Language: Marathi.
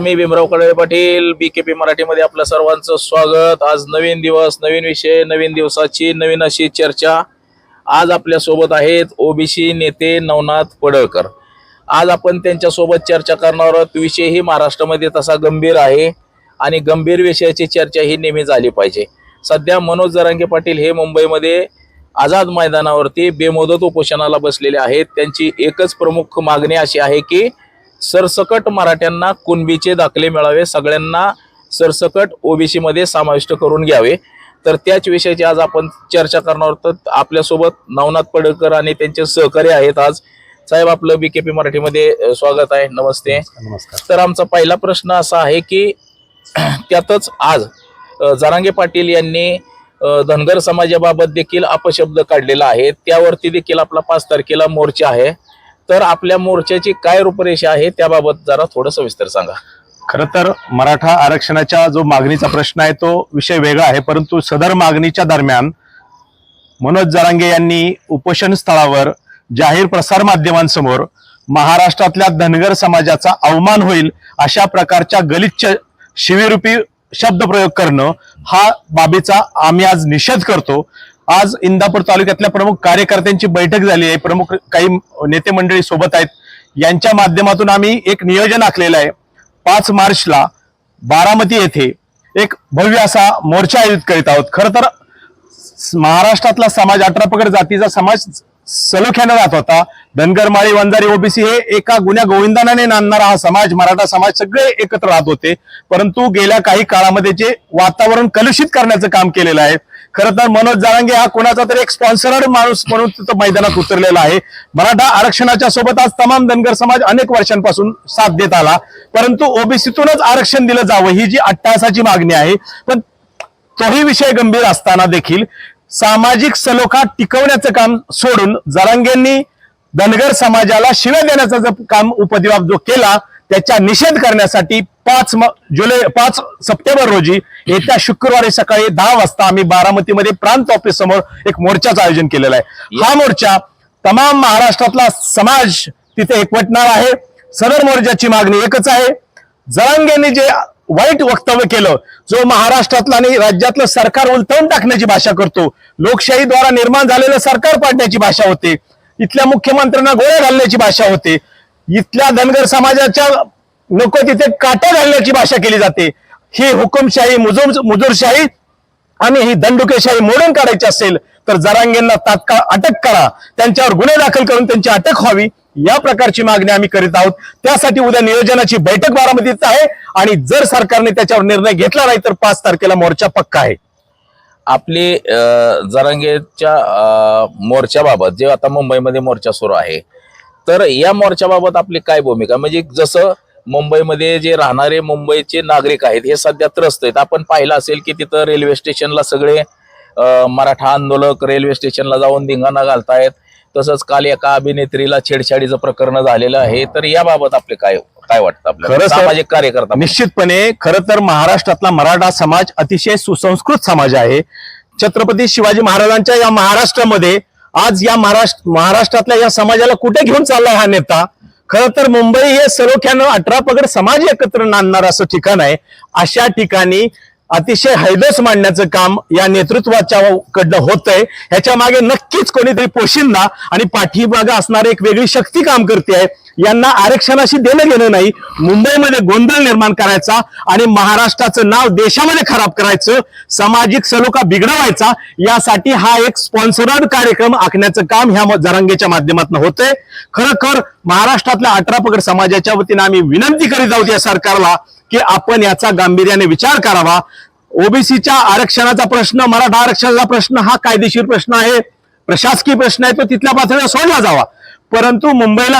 मी भीमराव कडाळे पाटील बीकेपी मराठीमध्ये आपलं सर्वांचं स्वागत. आज नवीन दिवस नवीन विषय नवीन दिवसाची नवीन अशी चर्चा आज आपल्यासोबत आहेत ओबीसी नेते नवनाथ पडळकर. आज आपण त्यांच्यासोबत चर्चा करणार आहोत. विषयही महाराष्ट्रामध्ये तसा गंभीर आहे आणि गंभीर विषयाची चर्चा ही नेहमी झाली पाहिजे. सध्या मनोज जरांगे पाटील हे मुंबईमध्ये आझाद मैदानावरती बेमोदत उपोषणाला बसलेले आहेत. त्यांची एकच प्रमुख मागणी अशी आहे की सरसकट मराठ्यांना कुणबीचे दाखले मिळावे सगळ्यांना सरसकट ओबीसी मध्ये समाविष्ट करून घ्यावे. तर त्याच विषयाची आज आपण चर्चा करणार आहोत. तर आपल्यासोबत नवनाथ पडळकर आणि त्यांचे सहकारी आहेत आज. साहेब आपलं बीकेपी मराठीमध्ये स्वागत आहे. नमस्ते. नमस्कार तर आमचा पहिला प्रश्न असा आहे की त्यातच आज जरांगे पाटील यांनी धनगर समाजाबाबत देखील अपशब्द काढलेला आहे. त्यावरती देखील आपला पाच तारखेला मोर्चा आहे. तर आपल्या मोर्चाची काय रूपरेषा आहे त्याबाबत जरा थोडं सविस्तर सांगा. खर तर मराठा आरक्षणाच्या जो मागणीचा प्रश्न आहे तो विषय वेगळा आहे परंतु सदर मागणीच्या दरम्यान मनोज जरांगे यांनी उपोषण स्थळावर जाहीर प्रसार माध्यमांसमोर महाराष्ट्रातल्या धनगर समाजाचा अवमान होईल अशा प्रकारच्या गलिच्छ शिविरूपी शब्दप्रयोग करणं हा बाबीचा आम्ही आज निषेध करतो. आज इंदापूर तालुक्यातल्या प्रमुख कार्यकर्त्यांची बैठक झाली आहे. प्रमुख काही नेते मंडळी सोबत आहेत. यांच्या माध्यमातून आम्ही एक नियोजन आखलेलं आहे. पाच मार्चला बारामती येथे एक भव्य असा मोर्चा आयोजित करीत आहोत. खरं तर महाराष्ट्रातला समाज अठरा पगड जातीचा समाज सलोख्यानं राहत होता. धनगर माळी वंजारी ओबीसी हे एका गुन्ह्या गोविंदानाने नांदणारा हा समाज मराठा समाज सगळे एकत्र राहत होते. परंतु गेल्या काही काळामध्ये जे वातावरण कलुषित करण्याचं काम केलेलं आहे खरं तर मनोज जारांगे हा कोणाचा तरी एक स्पॉन्सर्ड माणूस म्हणून तिथं मैदानात उतरलेला आहे. मराठा आरक्षणाच्या सोबत आज तमाम धनगर समाज अनेक वर्षांपासून साथ देत आला. परंतु ओबीसीतूनच आरक्षण दिलं जावं ही जी अट्टासाची मागणी आहे पण तोही विषय गंभीर असताना देखील सामाजिक सलोखा टिकवण्याचं काम सोडून जरांगेंनी धनगर समाजाला शिव्या देण्याचं जो काम उपद्व्याप जो केला त्याचा निषेध करण्यासाठी पाच म- जुलै पाच सप्टेंबर रोजी येत्या शुक्रवारी सकाळी दहा वाजता आम्ही बारामतीमध्ये प्रांत ऑफिस समोर एक मोर्चाचं आयोजन केलेलं आहे. हा मोर्चा तमाम महाराष्ट्रातला समाज तिथे एकवटणार आहे. सदर मोर्चाची मागणी एकच आहे. जरांगेंनी जे वाईट वक्तव्य केलं. जो महाराष्ट्रातलं आणि राज्यातलं सरकार उलटवून टाकण्याची भाषा करतो लोकशाहीद्वारा निर्माण झालेलं सरकार पाडण्याची भाषा होते इथल्या मुख्यमंत्र्यांना गोळ्या घालण्याची भाषा होते इथल्या धनगर समाजाच्या नको तिथे काटा घालण्याची भाषा केली जाते. ही हुकुमशाही मुजुर मुजुरशाही आणि ही दंडुकेशाही मोडून काढायची असेल तर जरांगेंना तात्काळ अटक करा. त्यांच्यावर गुन्हे दाखल करून त्यांची अटक व्हावी. या प्रकारची मागणी आम्ही करीत आहोत. त्यासाठी उद्या नियोजनाची बैठक बारामतीत आहे. आणि जर सरकारने त्याच्यावर निर्णय घेतला नाही तर पाच तारखेला मोर्चा पक्का आहे. आपली जरांगेच्या मोर्चाबाबत जे आता मुंबईमध्ये मोर्चा सुरू आहे तर या मोर्चाबाबत आपली काय भूमिका? म्हणजे जसं मुंबईमध्ये जे राहणारे मुंबईचे नागरिक आहेत हे सध्या त्रस्त आहेत. आपण पाहिलं असेल की तिथं रेल्वे स्टेशनला सगळे मराठा आंदोलक रेल्वे स्टेशनला जाऊन धिंगाणा घालतायत. तसंच काल एका अभिनेत्रीला छेडछाडीचं प्रकरण झालेलं आहे. तर याबाबत आपले काय काय वाटतं आपल्याला? सामाजिक कार्यकर्ता. निश्चितपणे खरं तर महाराष्ट्रातला मराठा समाज अतिशय सुसंस्कृत समाज आहे. छत्रपती शिवाजी महाराजांच्या या महाराष्ट्रामध्ये आज या महाराष्ट्र महाराष्ट्रातल्या या समाजाला कुठे घेऊन चाललाय हा नेता? खरं तर मुंबई हे सलोख्यानं अठरा पगड समाज एकत्र नांदणार असं ठिकाण आहे. अशा ठिकाणी अतिशय हैदस मांडण्याचं काम या नेतृत्वाच्या कडनं होतंय. ह्याच्या मागे नक्कीच कोणीतरी पोशिंदा आणि पाठीमागा असणारी एक वेगळी शक्ती काम करते आहे यांना आरक्षणाशी देणं घेणं नाही. मुंबईमध्ये गोंधळ निर्माण करायचा आणि महाराष्ट्राचं नाव देशामध्ये खराब करायचं सामाजिक सलोखा बिघडवायचा यासाठी हा एक स्पॉन्सर्ड कार्यक्रम आखण्याचं काम ह्या जरांगेच्या माध्यमातून होतंय. खरोखर महाराष्ट्रातल्या अठरा पगड समाजाच्या वतीने आम्ही विनंती करीत आहोत या सरकारला की आपण याचा गांभीर्याने विचार करावा. ओबीसीच्या आरक्षणाचा प्रश्न मराठा आरक्षणाचा प्रश्न हा कायदेशीर प्रश्न आहे. प्रशासकीय प्रश्न आहे तो तिथल्या पातळीवर सोडला जावा. परंतु मुंबईला